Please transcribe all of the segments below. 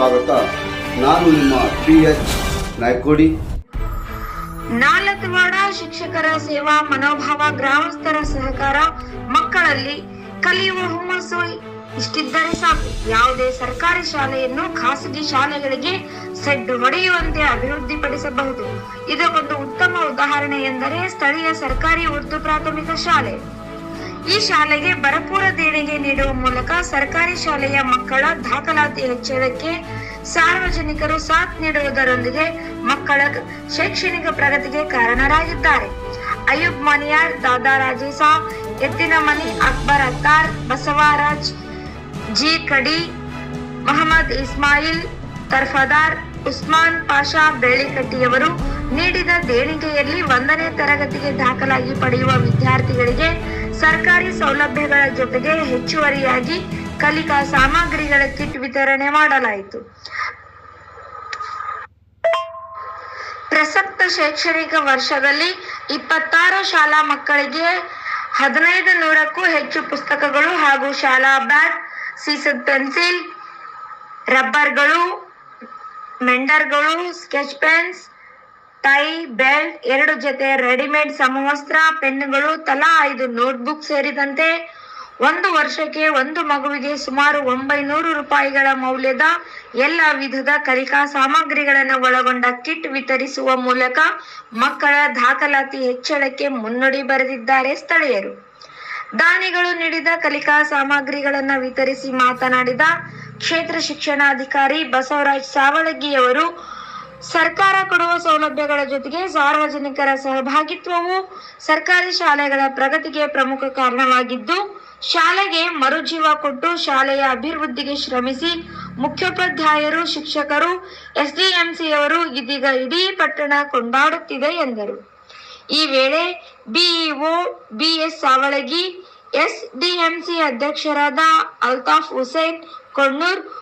ಸ್ವಾಗತ. ನಾನು ನಿಮ್ಮ ಪಿ ಎಚ್ ನಾಯ್ಕೋಡಿ. ನಾಲತ್ವಾಡ ಶಿಕ್ಷಕರ ಸೇವಾ ಮನೋಭಾವ ಗ್ರಾಮಸ್ಥರ ಸಹಕಾರ ಮಕ್ಕಳಲ್ಲಿ ಕಲಿಯುವ ಹುಮ್ಮಸ್ಸು ಇಷ್ಟಿದ್ದರೆ ಸಾಕು. ಯಾವುದೇ ಸರ್ಕಾರಿ ಶಾಲೆಯನ್ನು ಖಾಸಗಿ ಶಾಲೆಗಳಿಗೆ ಸೆಡ್ಡು ಹೊಡೆಯುವಂತೆ ಅಭಿವೃದ್ಧಿಪಡಿಸಬಹುದು. ಇದಕ್ಕೊಂದು ಉತ್ತಮ ಉದಾಹರಣೆ ಎಂದರೆ ಸ್ಥಳೀಯ ಸರ್ಕಾರಿ ಉರ್ದು ಪ್ರಾಥಮಿಕ ಶಾಲೆ. ಈ ಶಾಲೆಗೆ ಭರಪೂರ ದೇಣಿಗೆ ನೀಡುವ ಮೂಲಕ ಸರ್ಕಾರಿ ಶಾಲೆಯ ಮಕ್ಕಳ ದಾಖಲಾತಿ ಹೆಚ್ಚಳಕ್ಕೆ ಸಾರ್ವಜನಿಕರು ಸಾಥ್ ನೀಡುವುದರೊಂದಿಗೆ ಮಕ್ಕಳ ಶೈಕ್ಷಣಿಕ ಪ್ರಗತಿಗೆ ಕಾರಣರಾಗಿದ್ದಾರೆ. ಅಯೂಬ್ ಮನಿಯಾರ್ ದಾದಾ ರಾಜೇಸ ಎತ್ತಿನ ಮನಿ ಅಕ್ಬರ್ ಅತ್ತಾರ್, ಬಸವರಾಜ್, ಜಿ ಕಡಿ, ಮೊಹಮ್ಮದ್ ಇಸ್ಮಾಯಿಲ್, ತರ್ಫದಾರ್, ಉಸ್ಮಾನ್ ಪಾಷಾ ಬೆಳ್ಳಿಕಟ್ಟಿಯವರು ನೀಡಿದ ದೇಣಿಗೆಯಲ್ಲಿ ಒಂದನೇ ತರಗತಿಗೆ ದಾಖಲಾಗಿ ಪಡೆಯುವ ವಿದ್ಯಾರ್ಥಿಗಳಿಗೆ ಸರ್ಕಾರಿ ಸೌಲಭ್ಯಗಳ ಜೊತೆಗೆ ಹೆಚ್ಚುವರಿಯಾಗಿ ಕಲಿಕಾ ಸಾಮಗ್ರಿಗಳ ಕಿಟ್ ವಿತರಣೆ ಮಾಡಲಾಯಿತು. ಪ್ರಸಕ್ತ ಶೈಕ್ಷಣಿಕ ವರ್ಷದಲ್ಲಿ ಇಪ್ಪತ್ತಾರು ಶಾಲಾ ಮಕ್ಕಳಿಗೆ ಹದಿನೈದು ನೂರಕ್ಕೂ ಹೆಚ್ಚು ಪುಸ್ತಕಗಳು ಹಾಗೂ ಶಾಲಾ ಬ್ಯಾಗ್, ಸೀಸದ್ ಪೆನ್ಸಿಲ್, ರಬ್ಬರ್ಗಳು, ಮೆಂಡರ್ಗಳು, ಸ್ಕೆಚ್ ಪೆನ್ಸ್ ಟೈ ಬೆಲ್ಟ್ ಎರಡು ಜೊತೆ ರೆಡಿಮೇಡ್ ಸಮವಸ್ತ್ರ, ಪೆನ್ನುಗಳು, ತಲಾ ಐದು ನೋಟ್ಬುಕ್ ಸೇರಿದಂತೆ ಒಂದು ವರ್ಷಕ್ಕೆ ಒಂದು ಮಗುವಿಗೆ ಸುಮಾರು ಒಂಬೈನೂರು ರೂಪಾಯಿಗಳ ಮೌಲ್ಯದ ಎಲ್ಲ ವಿಧದ ಕಲಿಕಾ ಸಾಮಗ್ರಿಗಳನ್ನು ಒಳಗೊಂಡ ಕಿಟ್ ವಿತರಿಸುವ ಮೂಲಕ ಮಕ್ಕಳ ದಾಖಲಾತಿ ಹೆಚ್ಚಳಕ್ಕೆ ಮುನ್ನುಡಿ ಬರೆದಿದ್ದಾರೆ ಸ್ಥಳೀಯರು. ದಾನಿಗಳು ನೀಡಿದ ಕಲಿಕಾ ಸಾಮಗ್ರಿಗಳನ್ನು ವಿತರಿಸಿ ಮಾತನಾಡಿದ ಕ್ಷೇತ್ರ ಶಿಕ್ಷಣಾಧಿಕಾರಿ ಬಸವರಾಜ್ ಸಾವಳಗಿಯವರು ಸರ್ಕಾರ ಕೊಡುವ ಸೌಲಭ್ಯಗಳ ಜೊತೆಗೆ ಸಾರ್ವಜನಿಕರ ಸಹಭಾಗಿತ್ವವು ಸರ್ಕಾರಿ ಶಾಲೆಗಳ ಪ್ರಗತಿಗೆ ಪ್ರಮುಖ ಕಾರಣವಾಗಿದ್ದು, ಶಾಲೆಗೆ ಮರುಜೀವ ಕೊಟ್ಟು ಶಾಲೆಯ ಅಭಿವೃದ್ಧಿಗೆ ಶ್ರಮಿಸಿ ಮುಖ್ಯೋಪಾಧ್ಯಾಯರು, ಶಿಕ್ಷಕರು, ಎಸ್ಡಿಎಂಸಿಯವರು ಇದೀಗ ಇಡೀ ಪಟ್ಟಣ ಕೊಂಡಾಡುತ್ತಿದೆ ಎಂದರು. ಈ ವೇಳೆ ಬಿಇಒ ಬಿಎಸ್ ಸಾವಳಗಿ, ಎಸ್ಡಿಎಂಸಿ ಅಧ್ಯಕ್ಷರಾದ ಅಲ್ತಾಫ್ ಹುಸೇನ್, ಕೊಣ್ಣೂರ್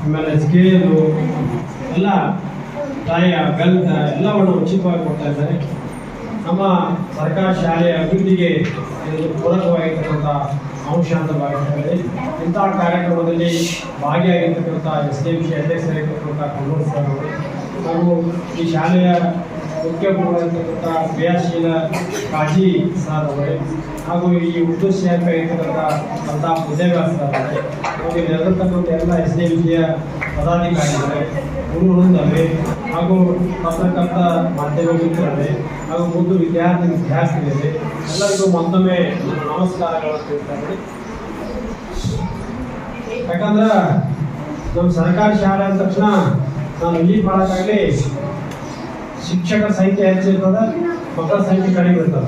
ಆಮೇಲೆ ಸ್ಕೇಲು ಎಲ್ಲ ತಾಯಿಯ ಬೆಲ್ತ ಎಲ್ಲವನ್ನು ಉಚಿತವಾಗಿ ಕೊಡ್ತಾ ಇದ್ದಾರೆ. ನಮ್ಮ ಸರ್ಕಾರಿ ಶಾಲೆಯ ಅಭಿವೃದ್ಧಿಗೆ ಇದು ಪೂರಕವಾಗಿರ್ತಕ್ಕಂಥ ಅಂಶ ಅಂತ ಭಾವಿಸ್ತಾರೆ ಇಂತಹ ಕಾರ್ಯಕ್ರಮದಲ್ಲಿ ಭಾಗಿಯಾಗಿರ್ತಕ್ಕಂಥ ಎಸ್ ಡಿ ಎಂ ಸಿ ಅಧ್ಯಕ್ಷರಾಗಿರ್ತಕ್ಕಂಥ ಕಣ್ಣೂರು ಸರ್ ಅವರು ಹಾಗೂ ಈ ಶಾಲೆಯ ಮುಖ್ಯ ಗುರುವಾಗಿರ್ತಕ್ಕಂಥ ಕ್ರಿಯಾಶೀಲ ಕಾಜಿ ಸರ್ ಅವರೇ ಹಾಗೂ ಈ ಉರ್ದು ಶಾಖ ಇರ್ತಕ್ಕಂಥ ಅಲ್ತಾಫ್ ವಿದ್ಯಾಭ್ಯಾಸ ಸರ್ ಅವರೇ ಹಾಗೂ ಎಲ್ಲ ಎಸ್ ಡಿ ಸಿಯ ಪದಾಧಿಕಾರಿಗಳೇ ಗುರು ಹಾಗೂ ಪತ್ರಕರ್ತ ಮಾಧ್ಯಮ ಮಿತ್ರರೇ ಹಾಗೂ ಮುದ್ದು ವಿದ್ಯಾರ್ಥಿ ವಿದ್ಯಾರ್ಥಿಗಳೇ, ಎಲ್ಲರಿಗೂ ಮತ್ತೊಮ್ಮೆ ನಮಸ್ಕಾರಗಳನ್ನು ತಿಳಿಸ್ತಾರೆ ಯಾಕಂದ್ರೆ, ನಮ್ಮ ಸರ್ಕಾರಿ ಶಾಲೆ ಅಂದ ತಕ್ಷಣ ನಾನು ಇಲ್ಲಿ ಮಾಡೋಕ್ಕಾಗಲಿ ಶಿಕ್ಷಕರ ಸಂಖ್ಯೆ ಹೆಚ್ಚಿರ್ತದ ಮಕ್ಕಳ ಸಂಖ್ಯೆ ಕಡಿಮೆ ಇರ್ತದ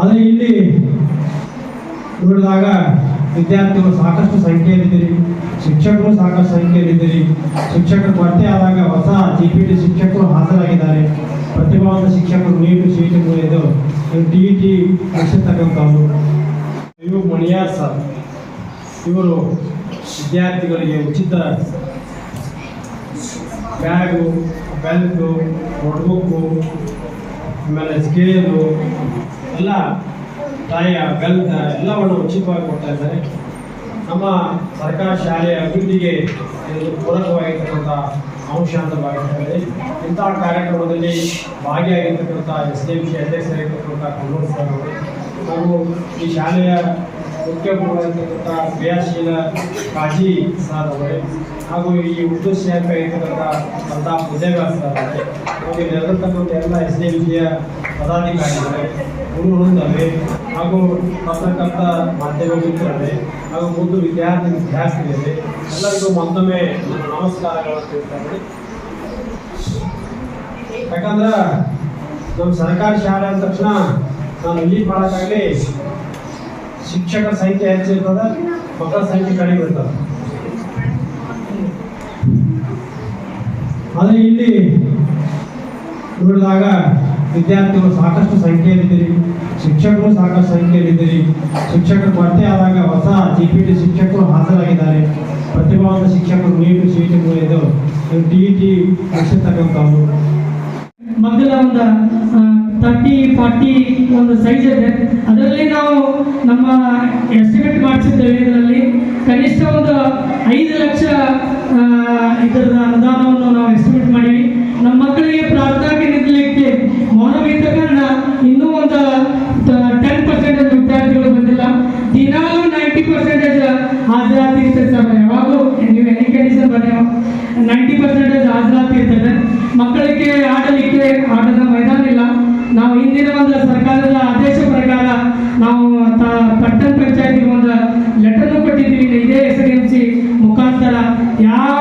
ಆದರೆ ಇಲ್ಲಿ ನೋಡಿದಾಗ ವಿದ್ಯಾರ್ಥಿಗಳು ಸಾಕಷ್ಟು ಸಂಖ್ಯೆಯಲ್ಲಿದ್ದೀರಿ, ಶಿಕ್ಷಕರು ಸಾಕಷ್ಟು ಸಂಖ್ಯೆಯಲ್ಲಿದ್ದೀರಿ, ಶಿಕ್ಷಕರು ಕೊರತೆ ಆದಾಗ ಹೊಸ ಜಿ ಪಿ ಟಿ ಶಿಕ್ಷಕರು ಹಾಜರಾಗಿದ್ದಾರೆ. ಪ್ರತಿಭಾವಂತ ಶಿಕ್ಷಕರು ನೀಟು ಸೀಟು ಇದು ಟಿ ಟಿ ಮುಗಿಸಿರ್ತಕ್ಕಂಥವ್ರು ಇವು ಮಣಿಯಾರ್ ಸರ್, ಇವರು ವಿದ್ಯಾರ್ಥಿಗಳಿಗೆ ಉಚಿತ ಬ್ಯಾಗು, ಬೆಲ್ಟು, ನೋಟ್ಬುಕ್ಕು, ಆಮೇಲೆ ಸ್ಕೇಲು, ಎಲ್ಲ ತಾಯಿಯ ಬೆಲ್ತ ಎಲ್ಲವನ್ನು ಉಚಿತವಾಗಿ ಕೊಡ್ತಾ ಇದ್ದಾರೆ. ನಮ್ಮ ಸರ್ಕಾರಿ ಶಾಲೆಯ ಅಭಿವೃದ್ಧಿಗೆ ಇದು ಪೂರಕವಾಗಿರ್ತಕ್ಕಂಥ ಅಂಶ ಅಂತ ಭಾವಿಸ್ತಾರೆ ಇಂತಹ ಕಾರ್ಯಕ್ರಮದಲ್ಲಿ ಭಾಗಿಯಾಗಿರ್ತಕ್ಕಂಥ ಎಸ್ ಡಿ ಎಂ ಸಿ ಅಧ್ಯಕ್ಷರಾಗಿರ್ತಕ್ಕಂಥ ಕಣ್ಣೂರು ಸರ್ ಅವರು ಹಾಗೂ ಈ ಶಾಲೆಯ ಮುಖ್ಯ ಗುರುವಾಗಿರ್ತಕ್ಕಂಥ ಕ್ರಿಯಾಶೀಲ ಕಾಜಿ ಸರ್ ಅವರೇ, ಹಾಗೂ ಈ ಉರ್ದು ಶಾಖ ಇರ್ತಕ್ಕಂಥ ಅಲ್ತಾಫ್ ವಿದ್ಯಾಭ್ಯಾಸ ಸರ್ ಅವರೇ, ಹಾಗೂ ಇಲ್ಲಿರತಕ್ಕಂಥ ಎಲ್ಲ ಎಸ್ ಡಿ ಸಿಯ ಪದಾಧಿಕಾರಿಗಳೇ, ಗುರು ಹಾಗೂ ಬರ್ತಕ್ಕಂಥ ಮಾಧ್ಯಮ ಮಿತ್ರರೇ, ಹಾಗೂ ಮುದ್ದು ವಿದ್ಯಾರ್ಥಿ ವಿದ್ಯಾರ್ಥಿಗಳೇ ಎಲ್ಲರಿಗೂ ಮತ್ತೊಮ್ಮೆ ನಮಸ್ಕಾರಗಳನ್ನು ತಿಳಿಸ್ತಾರೆ ಯಾಕಂದ್ರೆ, ನಮ್ಮ ಸರ್ಕಾರಿ ಶಾಲೆ ಅಂದ ತಕ್ಷಣ ನಾನು ಲೀವ್ ಮಾಡೋಕ್ಕಾಗಲಿ ಶಿಕ್ಷಕರ ಸಂಖ್ಯೆ ಹೆಚ್ಚಿರ್ತದೆ ಮಕ್ಕಳ ಸಂಖ್ಯೆ ಕಡಿಮೆ ಇರ್ತದೆ ಆದರೆ ಇಲ್ಲಿ ನೋಡಿದಾಗ ವಿದ್ಯಾರ್ಥಿಗಳು ಸಾಕಷ್ಟು ಸಂಖ್ಯೆಯಲ್ಲಿದ್ದೀರಿ, ಶಿಕ್ಷಕರು ಸಾಕಷ್ಟು ಸಂಖ್ಯೆಯಲ್ಲಿದ್ದೀರಿ, ಶಿಕ್ಷಕರು ಕೊರತೆ ಆದಾಗ ಹೊಸ ಜಿ ಪಿ ಟಿ ಶಿಕ್ಷಕರು ಹಾಜರಾಗಿದ್ದಾರೆ. ಪ್ರತಿಭಾವಂತ ಶಿಕ್ಷಕರು ನೀಟು ಸೀಟು ಇದು. ಟಿ ಇ ಟಿ ಮಗ್ಗಲ ಒಂದು ತರ್ಟಿ ಫಾರ್ಟಿ ಒಂದು ಸೈಜ್ ಇದೆ. ಅದರಲ್ಲಿ ನಾವು ನಮ್ಮ ಎಸ್ಟಿಮೇಟ್ ಮಾಡಿಸಿದ್ದೇವೆ ಇದರಲ್ಲಿ. ಕನಿಷ್ಠ ಒಂದು ಐದು ಲಕ್ಷ ಇದರ ಅನುದಾನವನ್ನು ನಾವು ಎಸ್ಟಿಮೇಟ್ ಮಾಡಿ ನಮ್ಮ ಮಕ್ಕಳಿಗೆ ಪ್ರಾರ್ಥನೆ ನಿಲ್ಲಕ್ಕೆ ಮೌನವಿದ್ದ ಕಾರಣ ಇನ್ನೂ ಒಂದು ಟೆನ್ ಪರ್ಸೆಂಟೇಜ್ ವಿದ್ಯಾರ್ಥಿಗಳು ಬಂದಿಲ್ಲ. ದಿನಾಲೂ ನೈಂಟಿ ಪರ್ಸೆಂಟೇಜ್ ಹಾಜರಾತಿ ಇರ್ತದೆ ಯಾವಾಗಲೂ ನೀವು ಎನಿ ಕಂಡೀಷನ್ ಬನ್ನಿ ನೈಂಟಿ ಪರ್ಸೆಂಟೇಜ್ ಹಾಜರಾತಿ ಇರ್ತದೆ. ಮಕ್ಕಳಿಗೆ ಆಡಲಿಕ್ಕೆ, ಆಟದ ನಾವು ಹಿಂದಿನ ಒಂದು ಸರ್ಕಾರದ ಆದೇಶ ಪ್ರಕಾರ ನಾವು ಪಟ್ಟಣ ಪಂಚಾಯತಿಗೆ ಒಂದು ಲೆಟರ್ ಕೊಟ್ಟಿದ್ದೀವಿ. ಇದೇ ಎಸ್ ಡಿ ಎಂ ಸಿ ಮುಖಾಂತರ. ಯಾವ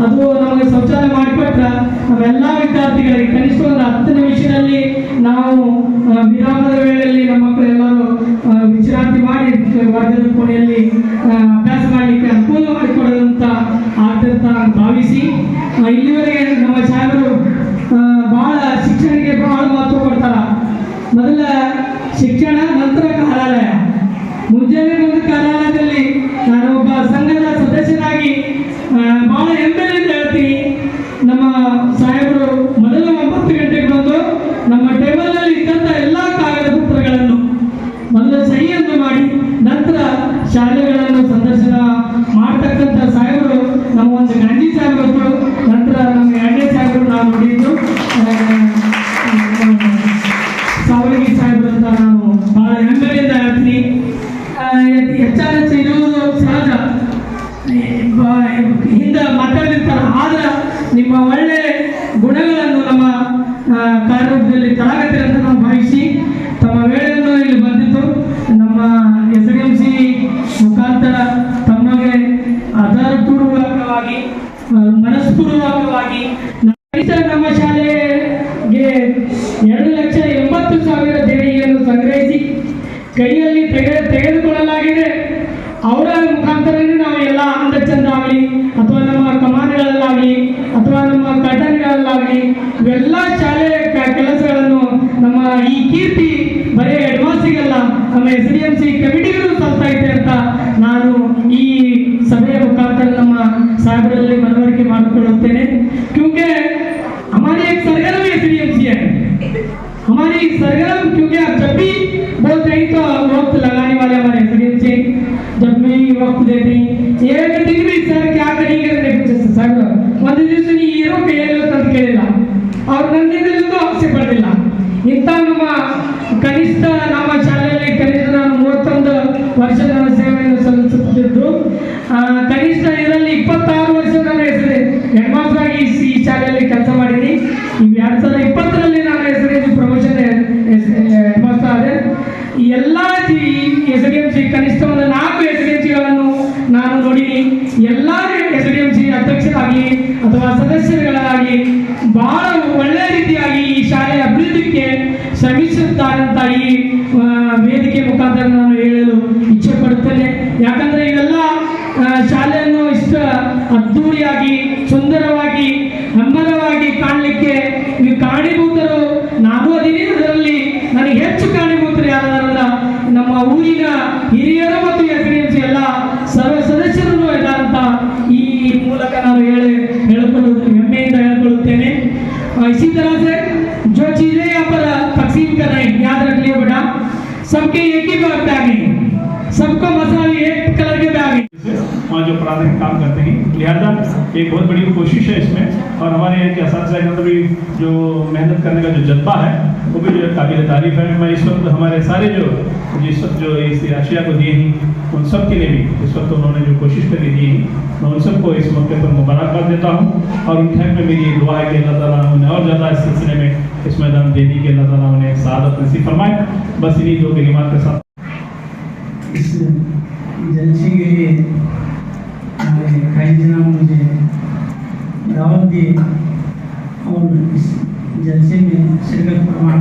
ಅದು ನಮಗೆ ಶೌಚಾಲಯ ಮಾಡಿಕೊಟ್ರ ನಾವೆಲ್ಲ ವಿದ್ಯಾರ್ಥಿಗಳಿಗೆ ಕನಿಷ್ಠ ಒಂದು ಹತ್ತು ನಿಮಿಷದಲ್ಲಿ ನಾವು ವಿರಾಮದ ವೇಳೆಯಲ್ಲಿ ನಮ್ಮ ಮಕ್ಕಳು ಎಲ್ಲರೂ ಆ, ವಿಶ್ರಾಂತಿ ಮಾಡಿ ವರ್ಗದ ಕೋಣೆಯಲ್ಲಿ ನಿಮ್ಮ ಒಳ್ಳೆ ಗುಣಗಳನ್ನು ನಮ್ಮ ಕಾರ್ಯದಲ್ಲಿ ಕಾರ್ಯರೂಪದಲ್ಲಿ ತರಾಗತ್ತೆ ಅಂತ ನಾವು ಭಾವಿಸಿ ತಮ್ಮ ವೇಳೆಯನ್ನು ಇಲ್ಲಿ ಬಂದಿದ್ದು ನಮ್ಮ ಎಸ್ ಡಿ ಎಂ ಸಿ ಮುಖಾಂತರ ತಮಗೆ ಆಧಾರಪೂರ್ವಕವಾಗಿ ಆ, ಮನಸ್ಪೂರ್ವಕವಾಗಿ ಕನಿಷ್ಠ ನಮ್ಮ ಶಾಲೆಗೆ ಎರಡು ಲಕ್ಷ ಎಂಬತ್ತು ಸಾವಿರ ದೇಣಿಗೆಯನ್ನು ಸಂಗ್ರಹಿಸಿ ಕೈಯಲ್ಲಿ ತೆಗೆ ತೆಗೆದುಕೊಳ್ಳಲಾಗಿದೆ ಅವರ ಮುಖಾಂತರನೇ ನಾವು ಎಲ್ಲ ಅಂದ ಚಂದ ಆಗಲಿ ಅಥವಾ ನಮ್ಮ ಕಮಾನುಗಳಲ್ಲಾಗಲಿ ಅಥವಾ ನಮ್ಮ ಕಟನ್ಗಳಲ್ಲಾಗಲಿ ಇವೆಲ್ಲ ಶಾಲೆ ಕ- ಕೆಲಸಗಳನ್ನು ನಮ್ಮ ಈ ಕೀರ್ತಿ ಬರೀ ಹೆಡ್ಮಾಸ್ಟಿಗಲ್ಲ ನಮ್ಮ ಎಸ್ ಡಿ ಎಂ ಸಿ ಕಮಿಟಿಗೂ ಸಲ್ತಾ ಇದೆ ಅಂತ ನಾನು ಈ ಸಭೆಯ ಮುಖಾಂತರ ನಮ್ಮ ಸಾಹೇಬರಲ್ಲಿ ಮನವರಿಕೆ ಮಾಡಿಕೊಳ್ಳುತ್ತೇನೆ क्योंकि हमारी एक सरगर्म एस डी एम सी है हमारी सरगर्म क्योंकि आप जब भी बोलते हैं तो वक्त लगाने वाले हमारे एस से जब भी वक्त देते हैं ಎಲ್ಲ ಎಸ್ ಡಿ ಎಂ ಸಿ ಕನಿಷ್ಠ ಒಂದು ನಾಲ್ಕು ಎಸ್ ಡಿ ಎಂ ಸಿಗಳನ್ನು ನಾನು ನೋಡಿ ಎಲ್ಲ ಎಸ್ ಡಿ ಎಂ ಸಿ ಅಧ್ಯಕ್ಷರಾಗಿ ಅಥವಾ ಸದಸ್ಯರುಗಳಾಗಿ ಬಹಳ ಒಳ್ಳೆಯ ರೀತಿಯಾಗಿ ಈ ಶಾಲೆಯ ಅಭಿವೃದ್ಧಿಗೆ ಶ್ರಮಿಸುತ್ತಾರಂತ ಈ ವೇದಿಕೆ ಮುಖಾಂತರ ನಾನು ಹೇಳಲು ಇಚ್ಛೆ ಪಡುತ್ತೇನೆ ಯಾಕಂದ್ರೆ ಊರಿನ कलर के काम करते हैं। लिहाजा एक बहुत बड़ी कोशिश है इसमें और हमारे यहाँ के इस भी जो मेहनत करने का जो जज्बा है, वो भी जो काबिल तारीफ़ है। मैं इस वक्त हमारे सारे जो जिस वक्त जो इस आशिया को दिए हैं, उन सब के लिए भी इस वक्त उन्होंने जो कोशिश करके दी है, मैं उन सबको इस मौके पर मुबारकबाद देता हूँ और उनके में मेरी ये दुआ है कि अल्लाह ताला उन्हें और ज़्यादा इस सिलसिले में इस मैदान देने की अल्लाह ताला उन्हें सआदत नसीब फरमाए। बस इन्हीं दो कलिमात के साथ। इस जलसे के लिए हमारे खाई जनाब मुझे दावत दिए और इस जलसे में शिरकत फरमा।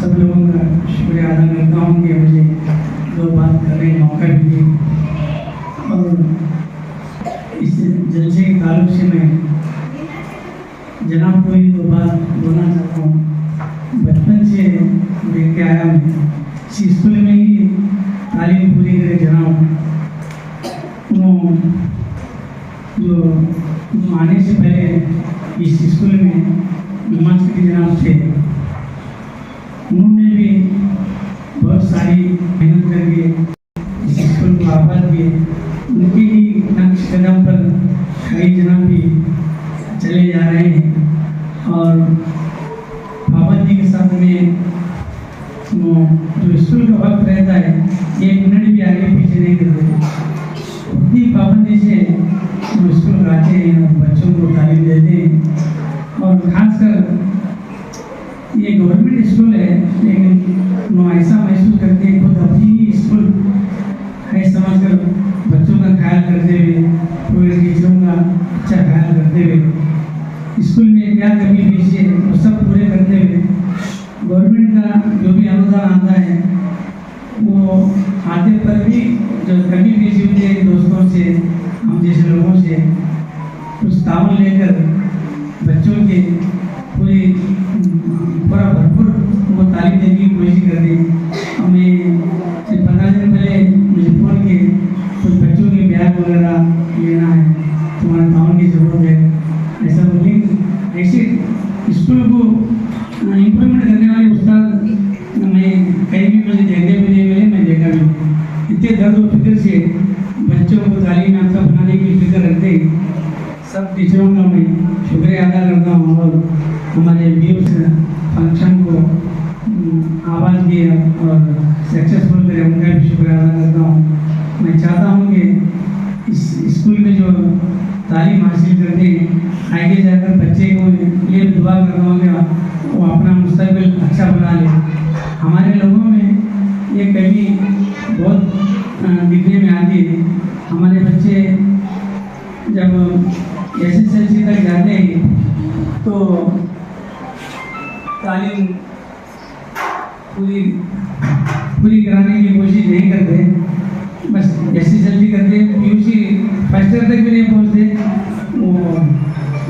सब लोगों का शुक्रिया अदा करता हूँ कि मुझे दो बात करने का मौका भी आते बच्चों को तालीम देते हैं और खासकर ये गवर्नमेंट स्कूल है, लेकिन वो ऐसा महसूस करते हैं, खुद अपनी ही स्कूल है, समझकर बच्चों का ख्याल करते हुए, पूरे टीचरों का अच्छा ख्याल करते हुए। स्कूल में क्या कमी पेशी है, वो सब पूरे करते हुए। गवर्नमेंट का जो भी अनुदान आता है, वो आते पर भी जो कमी पेशी होती है दोस्तों से, हम जैसे लोगों से తాము లేక टीचरों का मैं शुक्रिया अदा करता हूँ और हमारे व्यूज़ फ़ंक्शन को आवाज़ दिए और सक्सेसफुल करे उनका भी शुक्रिया अदा करता हूँ। मैं चाहता हूँ कि इस स्कूल में जो तालीम हासिल करते हैं आगे जाकर बच्चे को लिए दुआ करता हूँ कि वो अपना मुस्तबिल अच्छा बना ले। हमारे लोगों में ये कमी बहुत दिखने में आती है। हमारे बच्चे जब एस एस एल सी तक जाते हैं तो तालीम पूरी पूरी कराने की कोशिश नहीं करते। बस एस एस एल सी करते पी यू सी फ़र्स्ट तक भी नहीं पहुँचते। वो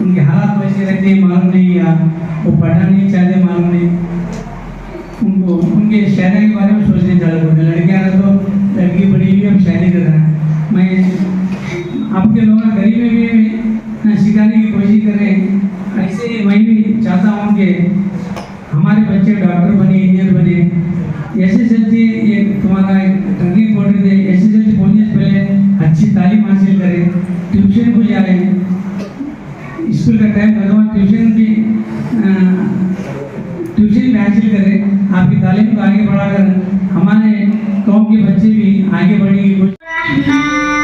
उनके हालात वैसे रहते हैं, मालूम नहीं या वो पढ़ना नहीं चाहते, मालूम नहीं। उनको उनके शायरी के बारे में सोचने चालू करते हैं। लड़कियाँ हैं तो लड़की हमारे कौम के बच्चे भी आगे बढ़ेंगे।